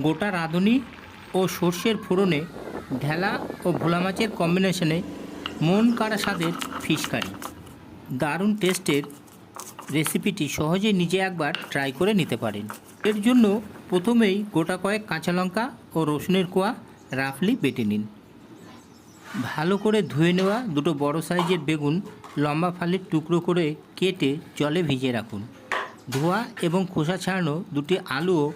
গোটা রাঁধুনি ও সর্ষের ফোড়নে ঢেলা ও ভোলা মাছের কম্বিনেশনে মন কাড়া স্বাদের ফিশ কারি দারুণ টেস্টের রেসিপিটি সহজে নিজে একবার ট্রাই করে নিতে পারেন। এর জন্য প্রথমেই গোটা কয়েক কাঁচা লঙ্কা ও রসুনের কোয়া রাফলি বেটে নিন। ভালো করে ধুয়ে নেওয়া দুটো বড় সাইজের বেগুন লম্বা ফালির টুকরো করে কেটে জলে ভিজিয়ে রাখুন। ধোয়া এবং খোসা ছাড়ানো দুটি আলুও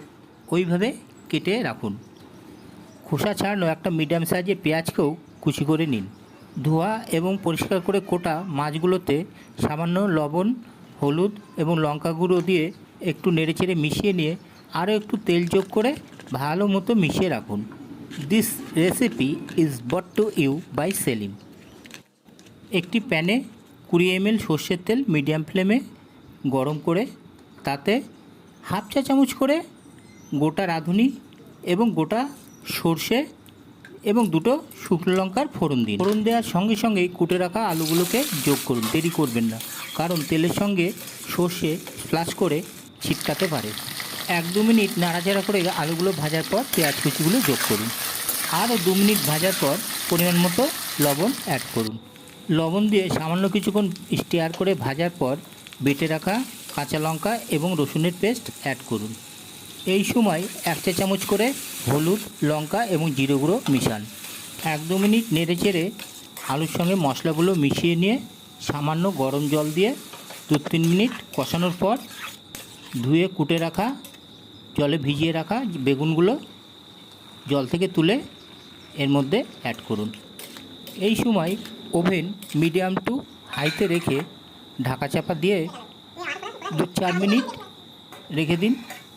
ওইভাবে কেটে রাখুন। খোসা ছাড়ানো একটা মিডিয়াম সাইজের পেঁয়াজকেও কুচি করে নিন। ধোয়া এবং পরিষ্কার করে কোটা মাছগুলোতে সামান্য লবণ, হলুদ এবং লঙ্কা গুঁড়ো দিয়ে একটু নেড়েচেড়ে মিশিয়ে নিয়ে আরও একটু তেল যোগ করে ভালো মতো মিশিয়ে রাখুন। This recipe is brought to you by Salim একটি প্যানে কুড়ি এমএল সর্ষের তেল মিডিয়াম ফ্লেমে গরম করে, তাতে হাফ চা চামচ করে গোটা রাঁধুনি এবং গোটা সর্ষে এবং দুটো শুকনো লঙ্কার ফোড়ন দিন। ফোড়ন দেওয়ার সঙ্গে সঙ্গেই কুটে রাখা আলুগুলোকে যোগ করুন। দেরি করবেন না, কারণ তেলের সঙ্গে সর্ষে স্প্লাশ করে ছিটকাতে পারে। এক দু মিনিট নাড়াচাড়া করে আলুগুলো ভাজার পর পেঁয়াজ কুচিগুলো যোগ করুন। আরও দু মিনিট ভাজার পর পরিমাণ মতো লবণ অ্যাড করুন। লবণ দিয়ে সামান্য কিছুক্ষণ স্টিয়ার করে ভাজার পর বেটে রাখা কাঁচা লঙ্কা এবং রসুনের পেস্ট অ্যাড করুন। এই সময় এক চা চামচ করে হলুদ, লঙ্কা এবং জিরে গুঁড়ো মিশান। এক দু মিনিট নেড়ে চেড়ে আলুর সঙ্গে মশলাগুলো মিশিয়ে নিয়ে সামান্য গরম জল দিয়ে দু তিন মিনিট কষানোর পর ধুয়ে কুটে রাখা, জলে ভিজিয়ে রাখা বেগুনগুলো জল থেকে তুলে এর মধ্যে অ্যাড করুন। এই সময় ওভেন মিডিয়াম টু হাইতে রেখে ঢাকা চাপা দিয়ে দু চার মিনিট রেখে দিন।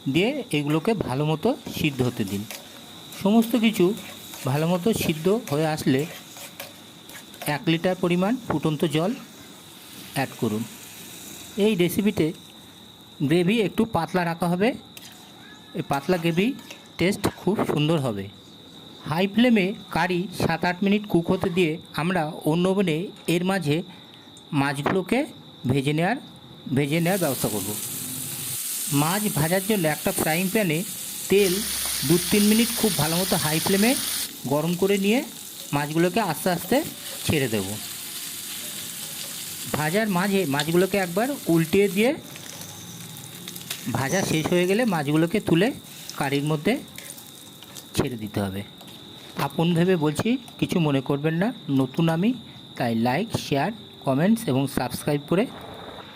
দিয়ে এগুলোকে ভালো মতো সিদ্ধ হতে দিন। সমস্ত কিছু ভালো মতো সিদ্ধ হয়ে আসলে এক লিটার পরিমাণ ফুটন্ত জল অ্যাড করুন। এই রেসিপিতে গ্রেভি একটু পাতলা রাখা হবে। এই পাতলা গ্রেভি টেস্ট খুব সুন্দর হবে। হাই ফ্লেমে কারি সাত আট মিনিট কুক হতে দিয়ে আমরা অন্য ওভেনে এর মাঝে মাছগুলোকে ভেজে নেওয়ার ভেজে নেওয়ার ব্যবস্থা করব। মাছ ভাজার জন্য একটা ফ্রাইং প্যানে তেল দু তিন মিনিট খুব ভালো মতো হাই ফ্লেমে গরম করে নিয়ে মাছগুলোকে আস্তে আস্তে ছেড়ে দেব। ভাজার মাঝে মাছগুলোকে একবার উল্টিয়ে দিয়ে ভাজা শেষ হয়ে গেলে মাছগুলোকে তুলে কারির মধ্যে ছেড়ে দিতে হবে। আপন ভেবে বলছি, কিছু মনে করবেন না, নতুন আমি, তাই লাইক শেয়ার কমেন্টস এবং সাবস্ক্রাইব করে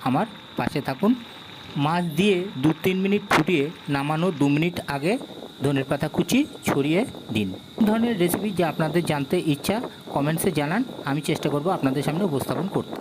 আমার পাশে থাকুন। মাছ দিয়ে দু তিন মিনিট ফুটিয়ে নামানো দু মিনিট আগে ধনের পাতা কুচি ছড়িয়ে দিন। ধরনের রেসিপি যা আপনাদের জানতে ইচ্ছা কমেন্টসে জানান, আমি চেষ্টা করব আপনাদের সামনে উপস্থাপন করতে।